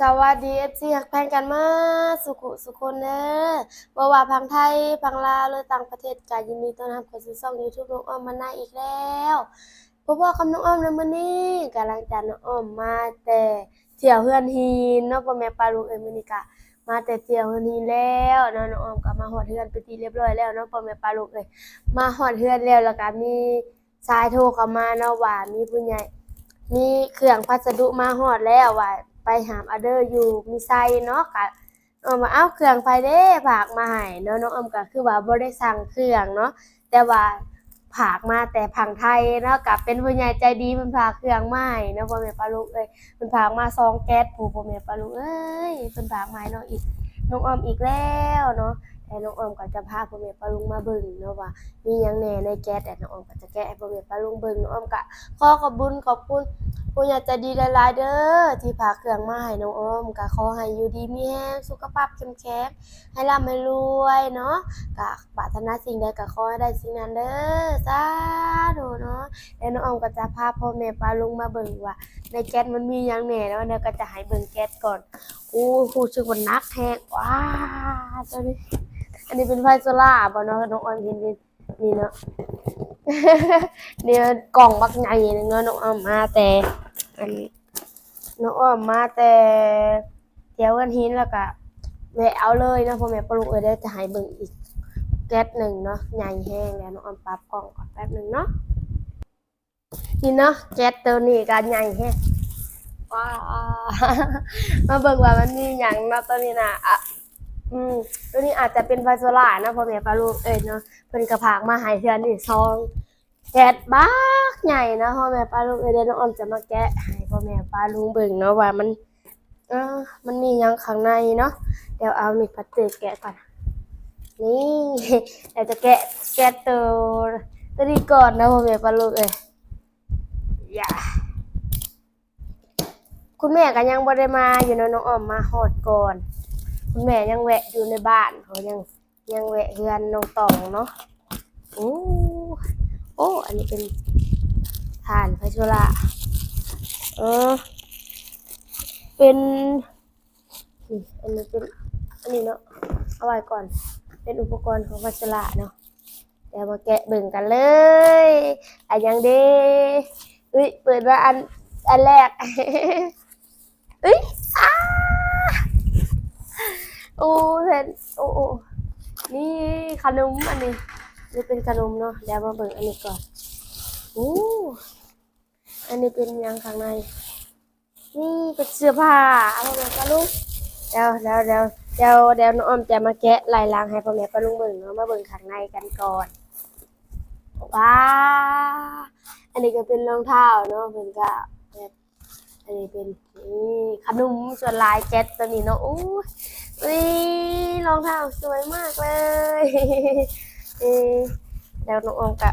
สวัสดีเอฟซีฮักแพงกันมาสุขุสุคนเด้อบ่ว่าพังไทยพังลาวหรือต่างประเทศก็ยินดีต้อนรับเข้าสู่ช่อง YouTube น้องอ้อมมาหน้าอีกแล้วพ่อพ่อกับน้องอ้อมในมื้อนี้กำลังจะน้องอ้อมมาแต่เที่ยวเฮือนฮีนเนาะพ่อแม่ปาลูกเอ้ยมื้อนี้ก็มาแต่เที่ยวเฮือนฮีนแล้วเนาะน้องอ้อมก็มาฮอดเฮือนไปนที่เรียบร้อยแล้วเนาะพ่อแม่ปาลูกเอ้ยมาฮอดเฮือนแล้วแล้วก็มีชายโทรเข้ามาเนาะว่ามีผู้ใหญ่มีเครื่องพัสดุมาฮอดแล้วว่า ไปหามอเดอร์อยู่มีไซเนาะกะเอามาเอาเครื่องไฟเด้ฝากมาให้เนาะน้องอมก็คือว่าบ่ได้สั่งเครื่องเนาะแต่ว่าผากมาแต่ผังไทยเนาะกับเป็นผู้ใหญ่ใจดีมันผากเครื่องมาให้เนาะพ่อแม่ปาลูกเอ้ยมันผากมาซองแก๊สผู้พ่อแม่ปาลูกเอ้ยเป็นผากมาให้น้องอีกน้องอมอีกแล้วเนาะ แต่น้องออมก็จะพาพ่อแม่ปาลุงมาเบิ่งเนาะว่า มีหยังแหน่ในแก๊สแต่น้องออมก็จะแกะให้พ่อแม่ปาลุงเบิ่งน้องออมก็ขอขอบคุญขอบคุณผู้ใหญ่ใจดีหลายๆเด้อที่พาเครื่องมาให้น้องออมก็ขอให้อยู่ดีมีแรงสุขภาพเข้มแข็งให้ร่ำให้รวยเนาะก็ปรารถนาสิ่งใดก็ขอให้ได้สิ่งนั้นเด้อสาธุเนาะแล้วน้องออมก็จะพาพ่อแม่ป้าลุงมาเบิ่งว่า ในแก๊สมันมีหยังแหน่แล้วเดี๋ยวก็จะให้เบิ่งแก๊สก่อนอู้หูสึกว่านักแฮงว้าตัวนี้ อันนี้เป็นไฟโซล่าบ่เนาะน้องอ้อมเห็นนี่เนาะเนี่ยกล่องบักใหญ่นึงเนาะน้องอ้อมมาแต่อันน้องอ้อมมาแต่เที่ยวกันหินแล้วก็แวะเอาเลยนะพ่อแม่ปลุกเอ้ยได้จะให้เบิ่งอีกแก๊สหนึ่งเนาะใหญ่แห้งแล้วน้องอ้อมปรับกล่องก่อนแป๊บหนึ่งเนาะนี่เนาะแก๊สตัวนี้ก็ใหญ่แห้งว้ามาเบิ่งว่ามันมีหยังเนาะตัวนี้นะอะ อืมตัวนี้อาจจะเป็นไฟโซล่านะพ่อแม่ปลุกเอ้ยเนาะเพิ่นกระพากมาให้เทือนี่ซองแกะบ้ากใหญ่นะพ่อแม่ป้าลุงเอเดนน้องออมจะมาแกะให้พ่อแม่ป้าลุงเบิ่งเนาะว่ามันเออมันมีหยังข้างในเนาะเดี๋ยวเอามีดพลาสติกแกะก่อนนี่เดี๋ยวจะแกะแกะตัวตัวนี้ก่อนนะพ่อแม่ป้าลุงเอ้ยอย่าคุณแม่ก็ยังบ่ได้มาอยู่เนาะน้องออมมาฮอดก่อน คุณแม่ยังแวะอยู่ในบ้านเขายังยังแวะเฮือนน้องตองเนาะโอ้โอ้อันนี้เป็นฐานไฟโซล่าร์เออ เป็นนี่อันนี้เป็นอันนี้เนาะเอาไว้ก่อน เป็นอุปกรณ์ของไฟโซล่าร์เนาะเดี๋ยวมาแกะเบิ่งกันเลยอันยังเด้อุ้ยเปิดมาอันอันแรกอุ้ย โอ้เห็นโอ้โอ้นี่ขนมอันนี้นี่เป็นขนมเนาะเดี๋ยวมาเบิ่งอันนี้ก่อนโอ้อันนี้เป็นยังข้างใน นี่เป็นเสื้อผ้าเอาพ่อแม่ปลาลุงเดี๋ยวเดี๋ยวเดี๋ยวเดี๋ยวเดี๋ยวน้องอ้อมจะมาแกะลายลางให้พ่อแม่ปลาลุงเบิ่งเนาะมาเบิ่งข้างในกันก่อนว้าอันนี้ก็เป็นรองเท้าเนาะเป็นก็แบบ อันนี้เป็นนี่ขนมส่วนลายแก๊สตัวนี้เนาะโอ้ยอุ้ยรองเท้าสวยมากเลยเออแล้วน้องออมกะ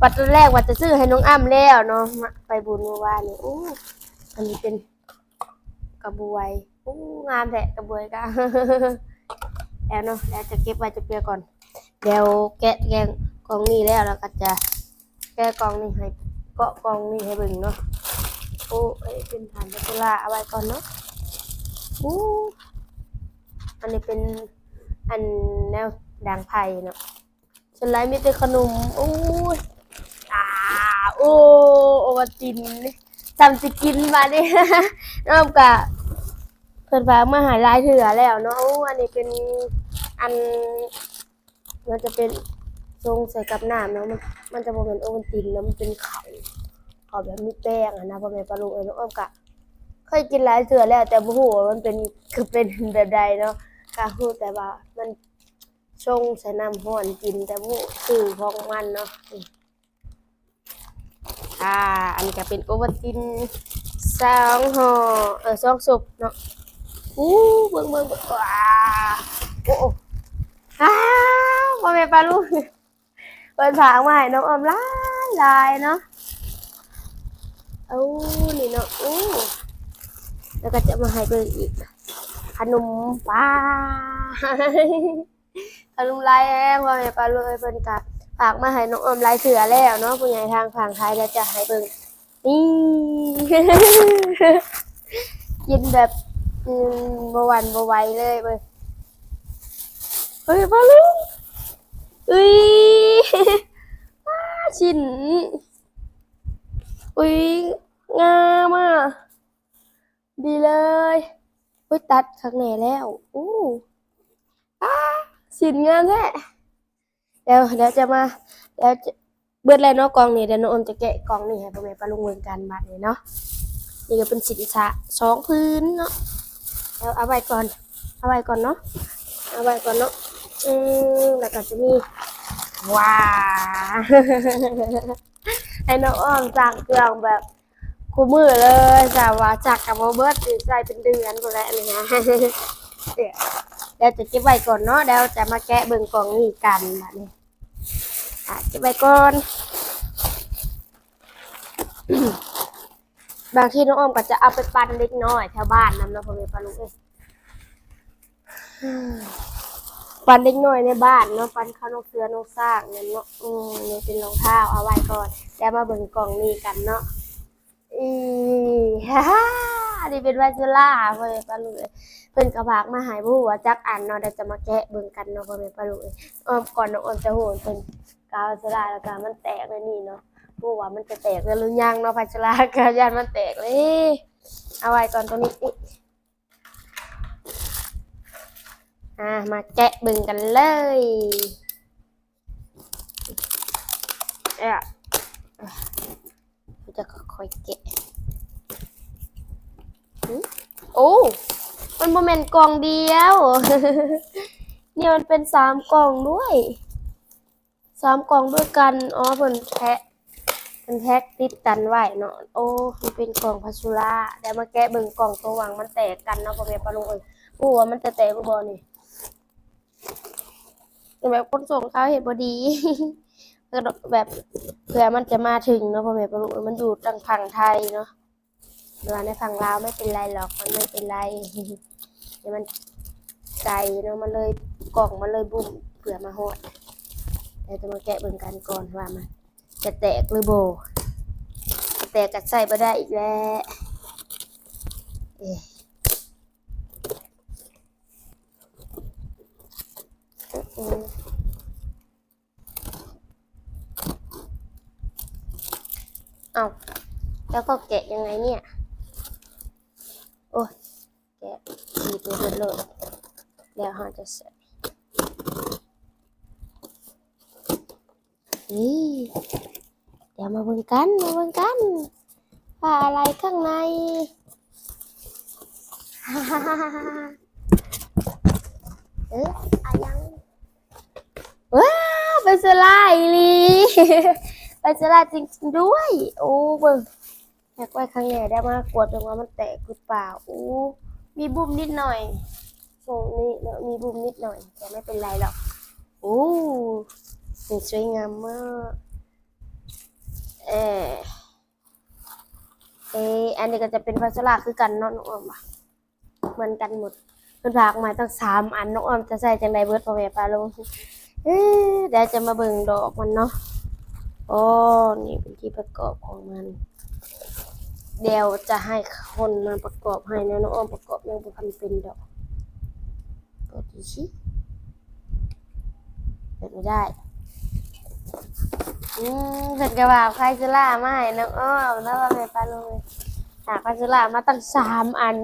ปัดแรกว่าจะซื้อให้น้องอ้ำแล้วเนาะมาไปบุญเมื่อวานนี่อู้อันนี้เป็นกระบวยอู้งามแท้กระบวยกะแล้วเนาะแล้วจะเก็บไว้จะเปียก่อนเดี๋ยวแกะแกงกองนี้แล้วแล้วก็จะแกะกองนี้ให้เกาะกองนี้ให้บิ่งเนาะ โอ้อันนี้เป็นฐานตะกุลาเอาไว้ก่อนเนาะอู้อันนี้เป็นอันแนวด่างไผ่เนาะส่วนไรมีแต่ขนมโอ้ยอ่าโอ้โอวัตินจำสิกินมาเนี่ยน้องกเพิ่นฝากมาหาลายเถื่อแล้วเนาะอันนี้เป็นอันมันจะเป็นทรงใส่กับน้ำเนาะมันมันจะบ่เป็นโอวัลตินแล้วมันเป็นเขาเขาแบบมีแป้งอะนะพ่อแม่ปลาลูกเอ้ยน้องอ้อมกะเคยกินหลายเถื่อแล้ว แต่บ่ฮู้ว่ามันเป็นคือเป็นแบบใดเนาะกะฮู้แต่ว่ามันชงใส่น้ำห้อนกินแต่ผู้สื่อของมันเนาะอ่าอันนี้ก็เป็นโอวัลตินสองห่อเออสองศพเนาะอู้เบิ่งเบิ่งเบิ่งว้าโอ้โอ้อ้าวพ่อแม่ปลาลูกเปิดผางมาให้น้องออมหลายหลายเนาะ เอ้นี่เนาะอู้แล้วก็จะมาให้เบิ่งอีก ขนมป้าขนมลายแห้งว่าแม่ปลาเลยเพิ่นกะฝากมาให้น้องออมลายเสือแล้วเนาะผู้ใหญ่ทางฝั่งไทยแล้วจะให้เบิ่งนี่กินแบบอืมบ่หวันบ่ไวเลยเว้ยเฮ้ยพอลุงอุ้ยชิ้น อุ้ยงามอะ ดีเลยอุ้ยตัดข้างในแล้วอู้อ้าชิ้นงามแท้เดี๋ยวเดี๋ยวจะมาเดี๋ยวจะเบิดแล้วเนาะกองนี้เดี๋ยวน้องอมจะแกะกองนี้ให้พ่อแม่ป้าลุงเบิ่งกันบัดนี้เนาะนี่ก็เป็นสินค้าสองพื้นเนาะเอาเอาไว้ก่อน เอาไว้ก่อนเนาะเอาไว้ก่อนเนาะอืมแล้วก็จะมีว้า ให้น้องอ้อมจากเครื่องแบบคู่มือเลยจ้าวาจากกับโมเบิร์ตใส่เป็นเดือนก็แล้วนี่นะเดี๋ยวเดี๋ยวจะเก็บไว้ก่อนเนาะเดี๋ยวจะมาแกะเบิ่งกล่องนี้กันแบบนี้อะเก็บไว้ก่อนบางทีน้องอ้อมก็จะเอาไปปั่นเล็กน้อยแถวบ้านนำเนาพอแม่ปลาลูกเอ้ ยปั่นเล็กน้อยในบ้านเนาะปั่นข้าวนกเสือนกสร้างเนี่ยเนาะอืมนี่เป็นรองเท้าเอาไว้ก่อนแล้วมาเบิ่งกล่องนี้กันเนาะอีฮ่าฮ่านี่เป็นไวซูล่าพ่อแม่ปลาลูกเอ้ยเพิ่นกระบากมาหายผู้ว่าจักอันเนาะเดี๋ยวจะมาแกะเบิ่งกันเนาะพ่อแม่ปลาลูกเอ้ยอ้อมก่อนน้องอ้อมจะโหนเพิ่นกาวไวซูล่าแล้วก็มันแตกเลยนี่เนาะผู้ว่ามันจะแตกแล้วหรือยังเนาะพัชรากายานมันแตกเลย เอาไว้ก่อนตรงนี้ อิอ่ามาแกะบึงกันเลยเอะจะค่อยๆแกะหึโอ้มันโมเมนต์กล่องเดียวเนี่ยมันเป็นสามกล่องด้วยสามกล่องด้วยกันอ๋อเพิ่นแพะมันแท็กติดกันไว้เนาะโอ้มันเป็นกล่องพัชุราเดี๋ยวมาแกะเบิ่งกล่องตัวหวังมันแตกกันเนาะพ่อแม่ปลาลุงเอ้ยผู้ว่ามันจะแตกบ่บ่นี่ แบบคนส่งเขาเห็นบ่ดีแบบเผื่อมันจะมาถึงเนาะพ่อแม่ปลาลุเอ้ยมันอยู่ทางฝั่งไทยเนาะเวลาในฝั่งลาวไม่เป็นไรหรอกมันไม่เป็นไรเดี๋ยวมันไกลเนาะมันเลยกล่องมันเลยบุ่มเผื่อมาฮอดเดี๋ยวจะมาแกะเบิ่งกันก่อนว่ามันจะแตกหรือโบแตกกัดใส่บ่ได้อีกแล้ว เอาแล้วก็แกะยังไงเนี่ย โอ้แกะขีดไปหมดเลยแล้วเราจะใส่นี่เดี๋ยวมาเบิ่งกัน มาเบิ่งกัน ว่าอะไรข้างในเอ๊ะอะยังว้าวเป็นสลาอีลีเป็นสลาจริงๆด้วย โอ้เบิ่งอยากไว้ข้างในได้มากวดตรงว่ามันแตกหรือเปล่าโอ้มีบุ้มนิดหน่อยตรงนี้เนอะมีบุ้มนิดหน่อย แต่ไม่เป็นไรหรอกโอ้สวยงามมากเออเอออันนี้ก็จะเป็นพัสลาคือกันเนาะน้องออมว่ะเหมือนกันหมดเพิ่นพากมาตั้งสามอันน้องอ้อมจะใส่จังไดเบิดพ่อแม่ปลาลง เอ๊เดี๋ยวจะมาเบิ่งดอกมันเนาะโอ้นี่เป็นที่ประกอบของมัน เดี๋ยวจะให้คนมาประกอบให้นะน้องออมประกอบยังบ่ทันเป็นดอกเปิดดูสิเปิดไม่ได้อืมเพิ่นก็ว่าไฟจุฬามาให้น้องอ้อมแล้วว่าแม่ปลาลุงหาไฟจุฬามาตั้งสามอัน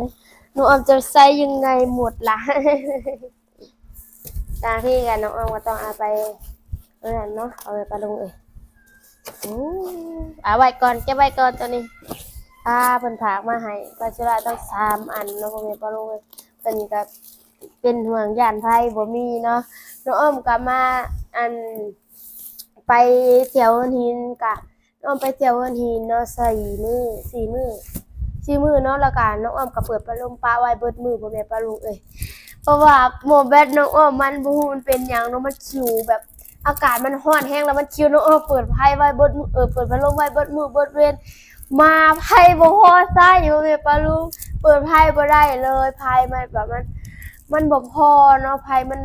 หนูอ้อมจะใส่ยังไงหมดล่ะ ตางที่กันน้องออมก็ต้องเอาไปเออนั่นเนาะเอาไปปลาลุงเอ้ยอืมเอาไว้ก่อนเก็บไว้ก่อนตัวนี้ถ้าเพิ่นผากมาให้ไฟจุฬาตั้งสามอันเนาะพ่อแม่ปลาลุงเอ้ยเพิ่นก็เป็นห่วงย่านไผบ่มีเนาะน้องอ้อมก็มาอันไปเที่ยวหัวหินกะน้องไปเที่ยวหัวหินเนาะสี่มือสี่มือสี่มือเนาะแล้วก็น้องอ้อมก็เปิดพัดลมปลาไว้เบิดมือพ่อแม่ปลาลูกเอ้ย เพราะว่าโมแบตน้องอ้อมมันบูมันเป็นหยังเนาะมันชิวแบบอากาศมันร้อนแห้งแล้วมันชิวน้องอ้อมเปิดไพ่ไว้เบิดมือเออเปิดพัดลมไว้เบิดมือเบิดเวรมาไพ่บ่พอใส่พ่อแม่ปลาลูกเปิดไพ่บ่ได้เลยไพ่มันแบบมัน มันบ่พอเนาะไพ่มัน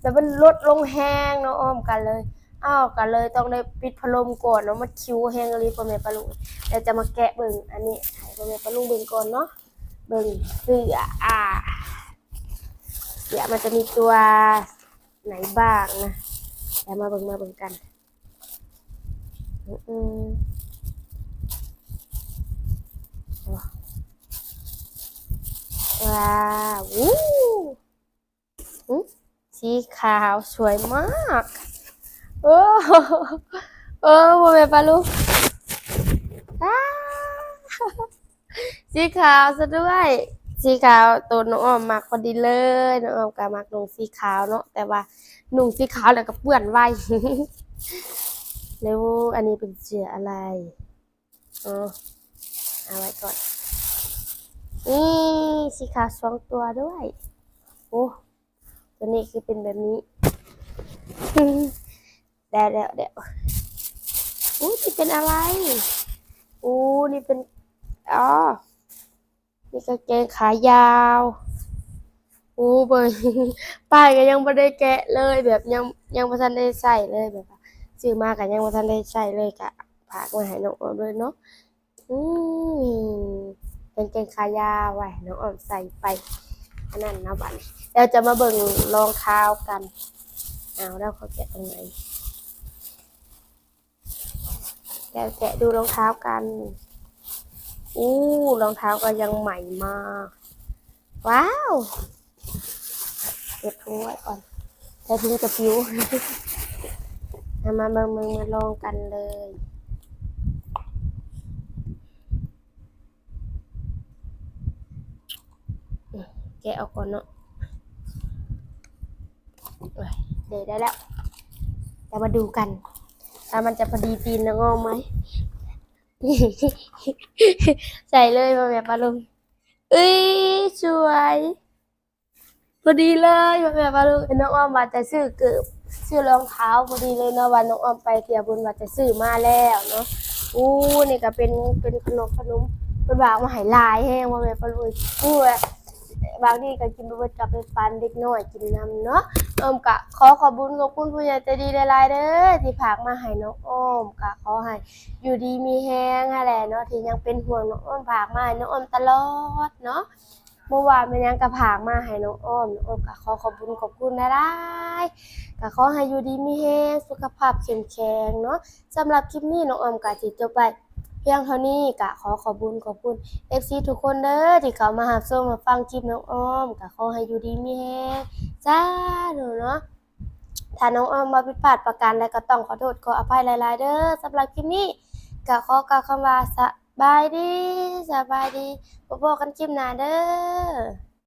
แบบมันลดลงแห้งเนาะอ้อมกันเลยอ้าวกันเลยต้องได้ปิดพัดลมก่อนเนาะมันคิวแห้งเลยพ่ม่ปลาลุงเดี๋ยวจะมาแกะเบิ่งอันนี้ให้พ่อแม่ปลาลุงเบิ่งก่อนเนาะเบิ่งเสื้ออ่า เดี๋ยวมันจะมีตัวไหนบ้างนะเดี๋ยวมาเบิ่งมาเบิ่งกันอืมว้าววู้สีขาวสวยมาก โอ้โหเออโมเมปลาลูสีขาวซะด้วย สีขาวตัวน้องออมมักพอดีเลยน้องออมก็มักนุ่งสีขาวเนาะแต่ว่านุ่งสีขาวแล้วก็เปื้อนไวแล้วอันนี้เป็นเสืออะไรอ๋อเอาไว้ก่อนนี่สีขาวสองตัวด้วยโอ้ตัวนี้คือเป็นแบบนี้เดี๋ยวเดี๋ยวเดี๋ยวอู้นี่เป็นอะไรอู้นี่เป็นอ๋อ นี่กางเกงขายาวอู้เบยป้ายก็ยังไม่ได้แกะเลยแบบยังยังไม่ทันได้ใส่เลยแบบซื้อมาก็ยังไม่ทันได้ใส่เลยกะฝากมาให้น้องออมเลยเนาะอืมกางเกงขายาวไว้น้องออมใส่ไปอันนั้นนะบัดนี้เราจะมาเบิ่งรองเท้ากันเอาแล้วเขาแกะตรงไหนเดี๋ยวแกะดูรองเท้ากัน อู้รองเท้าก็ยังใหม่มาก ว้าวเก็บถุงไว้ก่อนแต่ถุงจะปิวเอามาเมืองเมืองมาลองกันเลยแกะออกก่อนเนาะเอ้ยเดี๋ยวได้แล้วเรามาดูกันว่ามันจะพอดีตีนนะงอมไหม ใส่เลยมาแบบมาลุงเอ้ยสวยพอดีเลยมาแบบมาลุงน้องอ้อมว่าจะซื้อเกือบซื้อรองเท้าพอดีเลยเนาะวันน้องอ้อมไปเที่ยวบุญว่าจะซื้อมาแล้วเนาะอู้นี่ก็เป็นเป็นขนมขนมเป็นบางมาหายลายแห้งมาแบบมาลุงอู้อะ บางทีก็กินไปเบิดกลับไปฟันเด็กน้อยกินน้ำเนาะอ้อมกะขอขอบุญขอบคุณผู้ใหญ่ใจดีหลายๆเด้อที่ฝากมาให้น้องอ้อมกะขอให้อยู่ดีมีแฮงฮะแหละเนาะที่ยังเป็นห่วงน้องอ้อมผากมาให้น้องอ้อมตลอดเนาะเมื่อวานเป็นยังกระผากมาให้น้องอ้อมน้องอ้อมก็ขอขอบคุณขอบคุณนะได้ก็ขอให้อยู่ดีมีแฮงสุขภาพเข้มแข็งเนาะสำหรับคลิปนี้น้องอ้อมก็สิจบไป พียงเท่านี้กะขอขอบคุณขอบคุณ FC ทุกคนเด้อที่เขามาหาชมมาฟังคลิปน้องอ้อมกะขอให้อยู่ดีมีแฮงจ้าหนูเนาะถ้าน้องออมมาผิดพลาดประการใดก็ต้องขอโทษขออภัยหลายๆ เด้อสำหรับคลิปนี้กะขอกล่าวคำว่าสบายดีสบายดีพบกันคลิปหน้าเด้อ